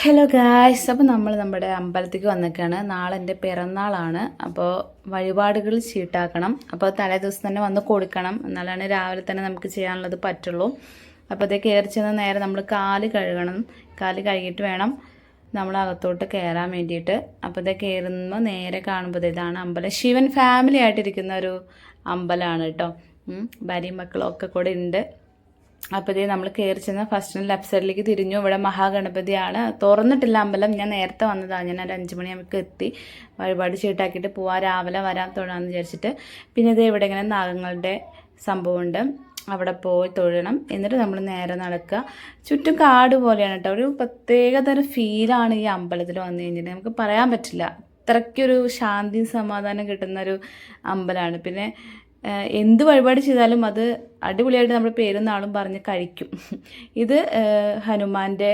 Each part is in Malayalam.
ഹലോ ഗായ്സ് അപ്പോൾ നമ്മൾ നമ്മുടെ അമ്പലത്തേക്ക് വന്നിക്കാണ് നാളെ എന്റെ പിറന്നാളാണ്. അപ്പോൾ വഴിപാടുകൾ ചീട്ടാക്കണം. അപ്പോൾ തലേ ദിവസം തന്നെ വന്ന് കൊടുക്കണം. എന്നാലാണ് രാവിലെ തന്നെ നമുക്ക് ചെയ്യാനുള്ളത് പറ്റുള്ളൂ. അപ്പോൾ അതേ കയറി ചെന്ന് നേരെ നമ്മൾ കാൽ കഴുകണം. കാൽ കഴുകിയിട്ട് വേണം നമ്മൾ അകത്തോട്ട് കയറാൻ വേണ്ടിയിട്ട്. അപ്പോൾ ഇതേ കയറുമ്പോൾ നേരെ കാണുമ്പോൾ ഇതാണ് അമ്പലം. ശിവൻ ഫാമിലി ആയിട്ടിരിക്കുന്ന ഒരു അമ്പലമാണ് കേട്ടോ. ഭാര്യയും മക്കളും ഒക്കെ കൂടെ ഉണ്ട്. അപ്പോൾ ഇതേ നമ്മൾ കയറി ചെന്ന് ഫസ്റ്റ് ലെഫ്റ്റ് സൈഡിലേക്ക് തിരിഞ്ഞു. ഇവിടെ മഹാഗണപതിയാണ്. തുറന്നിട്ടില്ല അമ്പലം. ഞാൻ നേരത്തെ വന്നതാണ് ഞാൻ ഒരു അഞ്ച് മണിയാകുമ്പോൾ എത്തി. വഴിപാട് ചീട്ടാക്കിയിട്ട് പോവാം. രാവിലെ വരാൻ തൊഴാമെന്ന് വിചാരിച്ചിട്ട്. പിന്നെ ഇത് ഇവിടെ ഇങ്ങനെ നാഗങ്ങളുടെ സംഭവമുണ്ട്. അവിടെ പോയി തൊഴണം. എന്നിട്ട് നമ്മൾ നേരെ നടക്കുക ചുറ്റും കാട് പോലെയാണ് കേട്ടോ. ഒരു പ്രത്യേകതരം ഫീലാണ് ഈ അമ്പലത്തിൽ വന്നു കഴിഞ്ഞിട്ട്. നമുക്ക് പറയാൻ പറ്റില്ല. അത്രയ്ക്കൊരു ശാന്തിയും സമാധാനം കിട്ടുന്ന ഒരു അമ്പലമാണ് പിന്നെ എന്ത് വഴിപാട് ചെയ്താലും അത് അടിപൊളിയായിട്ട് നമ്മുടെ പേരും നാളും പറഞ്ഞ് കഴിക്കും. ഇത് ഹനുമാന്റെ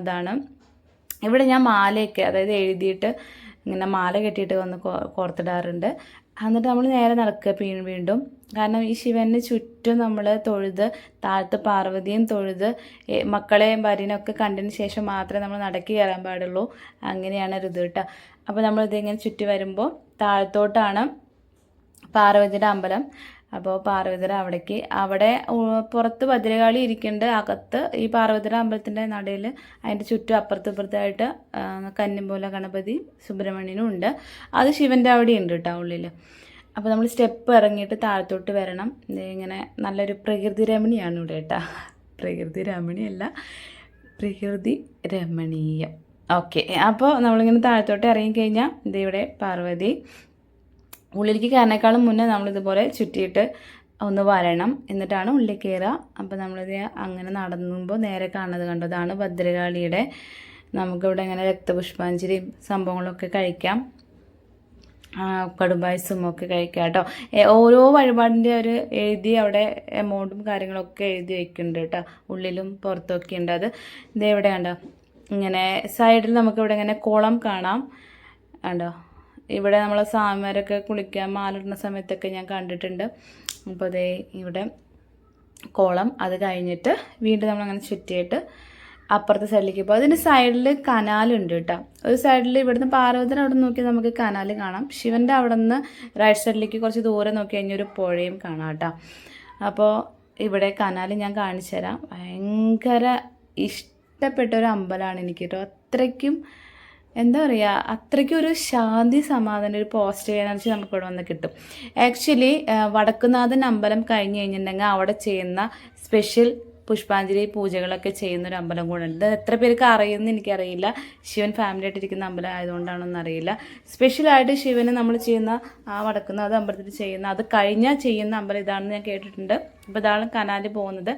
ഇതാണ്. ഇവിടെ ഞാൻ മാലയൊക്കെ അതായത് എഴുതിയിട്ട് ഇങ്ങനെ മാല കെട്ടിയിട്ട് വന്ന് കോർത്തിടാറുണ്ട്. എന്നിട്ട് നമ്മൾ നേരെ നടക്കുക വീണ്ടും വീണ്ടും. കാരണം ഈ ശിവന് ചുറ്റും നമ്മൾ തൊഴുത് താഴത്ത് പാർവതിയും തൊഴുത് മക്കളെയും ഭാര്യനെയും ഒക്കെ കണ്ടതിന് ശേഷം മാത്രമേ നമ്മൾ നടക്കി കയറാൻ പാടുള്ളൂ. അങ്ങനെയാണ് ഇത് കേട്ടോ. അപ്പോൾ നമ്മളിതിങ്ങനെ ചുറ്റി വരുമ്പോൾ താഴത്തോട്ടാണ് പാർവതിയുടെ അമ്പലം. അപ്പോൾ പാർവതിയുടെ അവിടേക്ക്. അവിടെ പുറത്ത് ഭദ്രകാളി ഇരിക്കുന്നുണ്ട് അകത്ത് ഈ പാർവതിയുടെ അമ്പലത്തിന്റെ നടയിൽ അതിന്റെ ചുറ്റും അപ്പുറത്ത് ഇപ്പുറത്തായിട്ട് കന്നിമൂല ഗണപതി സുബ്രഹ്മണ്യനും ഉണ്ട്. അത് ശിവന്റെ അവിടെ ഉണ്ട് കേട്ടോ ഉള്ളിൽ അപ്പോൾ നമ്മൾ സ്റ്റെപ്പ് ഇറങ്ങിയിട്ട് താഴത്തോട്ട് വരണം. ഇങ്ങനെ നല്ലൊരു പ്രകൃതി രമണിയാണ് ഇവിടെ കേട്ടോ പ്രകൃതി രമണിയല്ല പ്രകൃതി രമണീയം. ഓക്കെ. അപ്പോൾ നമ്മളിങ്ങനെ താഴത്തോട്ട് ഇറങ്ങിക്കഴിഞ്ഞാൽ ഇതിവിടെ പാർവതി ഉള്ളിലേക്ക് കയറിനേക്കാളും മുന്നേ നമ്മളിതുപോലെ ചുറ്റിയിട്ട് ഒന്ന് വരണം. എന്നിട്ടാണ് ഉള്ളിൽ കയറുക. അപ്പോൾ നമ്മളിത് അങ്ങനെ നടന്നുമ്പോൾ നേരെ കാണുന്നത് കണ്ടോ? അതാണ് ഭദ്രകാളിയുടെ നമുക്കിവിടെ ഇങ്ങനെ രക്തപുഷ്പാഞ്ജലിയും സംഭവങ്ങളൊക്കെ കഴിക്കാം. കടുംബായസും ഒക്കെ കഴിക്കാം കേട്ടോ. ഓരോ വഴിപാടിന്റെ ഒരു എഴുതി അവിടെ എമൗണ്ടും കാര്യങ്ങളൊക്കെ എഴുതി വയ്ക്കുന്നുണ്ട് കേട്ടോ. ഉള്ളിലും പുറത്തൊക്കെ ഉണ്ട് അത്. ഇതെവിടെ കണ്ടോ? ഇങ്ങനെ സൈഡിൽ നമുക്കിവിടെ ഇങ്ങനെ കുളം കാണാം. കണ്ടോ? ഇവിടെ നമ്മൾ സ്വാമിമാരൊക്കെ കുളിക്കാൻ മാലിടുന്ന സമയത്തൊക്കെ ഞാൻ കണ്ടിട്ടുണ്ട്. അപ്പോൾ അതേ ഇവിടെ കോളം അത് കഴിഞ്ഞിട്ട് വീണ്ടും നമ്മളങ്ങനെ ചുറ്റിയിട്ട് അപ്പുറത്തെ സൈഡിലേക്ക് പോകും അതിന്റെ സൈഡിൽ കനാലുണ്ട് കേട്ടോ. ഒരു സൈഡിൽ ഇവിടുന്ന് പാർവതിന് അവിടെ നോക്കി നമുക്ക് കനാൽ കാണാം. ശിവന്റെ അവിടെ നിന്ന് റൈറ്റ് സൈഡിലേക്ക് കുറച്ച് ദൂരെ നോക്കി കഴിഞ്ഞാൽ ഒരു പുഴയും കാണാം കേട്ടോ. അപ്പോൾ ഇവിടെ കനാൽ ഞാൻ കാണിച്ചു തരാം ഭയങ്കര ഇഷ്ടപ്പെട്ട ഒരു അമ്പലമാണ് എനിക്ക് കേട്ടോ. അത്രയ്ക്കും എന്താ പറയുക അത്രയ്ക്കൊരു ശാന്തി സമാധാനം ഒരു പോസിറ്റീവ് എനർജി നമുക്ക് ഇവിടെ വന്ന് കിട്ടും. ആക്ച്വലി വടക്കുനാഥൻ അമ്പലം കഴിഞ്ഞ് കഴിഞ്ഞിട്ടുണ്ടെങ്കിൽ അവിടെ ചെയ്യുന്ന സ്പെഷ്യൽ പുഷ്പാഞ്ജലി പൂജകളൊക്കെ ചെയ്യുന്ന ഒരു അമ്പലം കൂടെ ഉണ്ട്. എത്ര പേർക്ക് അറിയുമെന്ന് എനിക്കറിയില്ല. ശിവൻ ഫാമിലി ആയിട്ടിരിക്കുന്ന അമ്പലം ആയതുകൊണ്ടാണെന്ന് അറിയില്ല. സ്പെഷ്യലായിട്ട് ശിവന് നമ്മൾ ചെയ്യുന്ന ആ വടക്കുന്നാഥ അമ്പലത്തിൽ ചെയ്യുന്ന അത് കഴിഞ്ഞാൽ ചെയ്യുന്ന അമ്പലം ഇതാണെന്ന് ഞാൻ കേട്ടിട്ടുണ്ട്. അപ്പോൾ ഇതാണ് കനാലിൽ പോകുന്നത്.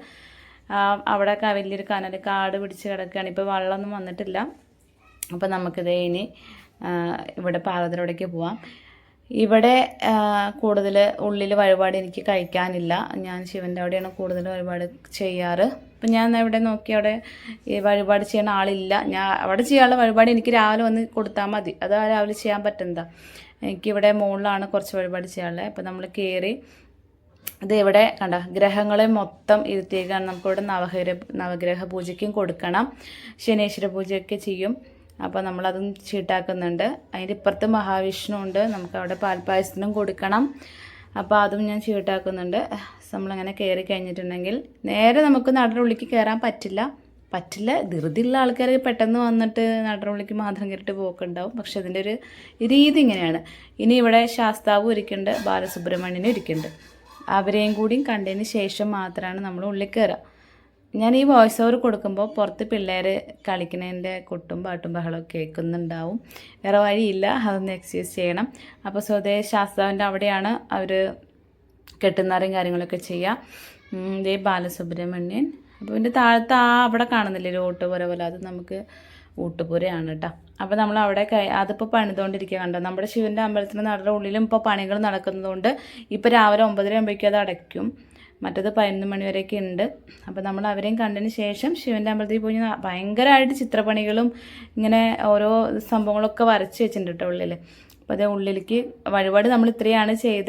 അവിടെയൊക്കെ വലിയൊരു കനാൽ കാട് പിടിച്ച് കിടക്കുകയാണ്. ഇപ്പോൾ വെള്ളമൊന്നും വന്നിട്ടില്ല. അപ്പോൾ നമുക്കിത് ഇനി ഇവിടെ പാകത്തിലൂടേക്ക് പോവാം. ഇവിടെ കൂടുതൽ ഉള്ളിൽ വഴിപാട് എനിക്ക് കഴിക്കാനില്ല. ഞാൻ ശിവന്റെ അവിടെയാണ് കൂടുതൽ വഴിപാട് ചെയ്യാറ്. അപ്പം ഞാൻ ഇവിടെ നോക്കി അവിടെ ഈ വഴിപാട് ചെയ്യുന്ന ആളില്ല. ഞാൻ അവിടെ ചെയ്യാനുള്ള വഴിപാട് എനിക്ക് രാവിലെ വന്ന് കൊടുത്താൽ മതി. അത് രാവിലെ ചെയ്യാൻ പറ്റുന്നതാ എനിക്കിവിടെ മുകളിലാണ് കുറച്ച് വഴിപാട് ചെയ്യാനുള്ളത് അപ്പം നമ്മൾ കയറി ഇത് ഇവിടെ കണ്ട ഗ്രഹങ്ങളെ മൊത്തം ഇരുത്തിയേക്കാണ് നമുക്കിവിടെ നവഗ്രഹ നവഗ്രഹ പൂജയ്ക്കും കൊടുക്കണം. ശനീശ്വര പൂജയൊക്കെ ചെയ്യും. അപ്പോൾ നമ്മളതും ചീട്ടാക്കുന്നുണ്ട്. അതിന്റെ ഇപ്പുറത്ത് മഹാവിഷ്ണു ഉണ്ട്. നമുക്ക് അവിടെ പാൽപ്പായസത്തിനും കൊടുക്കണം. അപ്പോൾ അതും ഞാൻ ചീട്ടാക്കുന്നുണ്ട്. നമ്മളിങ്ങനെ കയറി കഴിഞ്ഞിട്ടുണ്ടെങ്കിൽ നേരെ നമുക്ക് നടനുള്ളിക്ക് കയറാൻ പറ്റില്ല. പറ്റില്ല. ധൃതിയുള്ള ആൾക്കാർ പെട്ടെന്ന് വന്നിട്ട് നടനുള്ളിക്ക് മാത്രം കയറിയിട്ട് പോക്കുണ്ടാവും. പക്ഷെ അതിന്റെ ഒരു രീതി ഇങ്ങനെയാണ്. ഇനി ഇവിടെ ശാസ്താവ് ഇരിക്കുന്നുണ്ട് ബാലസുബ്രഹ്മണ്യനും ഇരിക്കുന്നുണ്ട് അവരെയും കൂടിയും കണ്ടതിന് ശേഷം മാത്രമാണ് നമ്മൾ ഉള്ളിൽ കയറുക ഞാൻ ഈ വോയിസ് ഓവർ കൊടുക്കുമ്പോൾ പുറത്ത് പിള്ളേർ കളിക്കുന്നതിന്റെ കുട്ടും പാട്ടും ബഹളവും കേൾക്കുന്നുണ്ടാവും. വേറെ വഴിയില്ല. അതൊന്ന് എക്സ്ക്യൂസ് ചെയ്യണം. അപ്പോൾ സ്വദേ ശാസ്താവിന്റെ അവിടെയാണ് അവർ കെട്ടുന്നറിയും കാര്യങ്ങളൊക്കെ ചെയ്യുക. ഇതേ ബാലസുബ്രഹ്മണ്യൻ. അപ്പോൾ ഇതിന്റെ താഴത്ത് ആ അവിടെ കാണുന്നില്ലേ ഒരു ഓട്ടുപുര പോലെ? അത് നമുക്ക് ഊട്ടുപുരയാണ് കേട്ടോ. അപ്പോൾ നമ്മൾ അവിടെ അതിപ്പോൾ പണിതുകൊണ്ടിരിക്കുക കണ്ടോ? നമ്മുടെ ശിവന്റെ അമ്പലത്തിന്റെ നടയുടെ ഉള്ളിലും ഇപ്പോൾ പണികൾ നടക്കുന്നതുകൊണ്ട് ഇപ്പോൾ രാവിലെ ഒമ്പതര ആകുമ്പോഴേക്കും അത് അടയ്ക്കും. മറ്റത് പതിനൊന്ന് മണി വരെയൊക്കെ ഉണ്ട്. അപ്പോൾ നമ്മൾ അവരെയും കണ്ടതിന് ശേഷം ശിവന്റെ അമ്പലത്തിൽ പോയി ഭയങ്കരമായിട്ട് ചിത്രപ്പണികളും ഇങ്ങനെ ഓരോ സംഭവങ്ങളൊക്കെ വരച്ച് വെച്ചിട്ടുണ്ട് കേട്ടോ ഉള്ളിൽ അപ്പോൾ അതേ ഉള്ളിലേക്ക് വഴിപാട് നമ്മൾ ഇത്രയാണ് ചെയ്ത്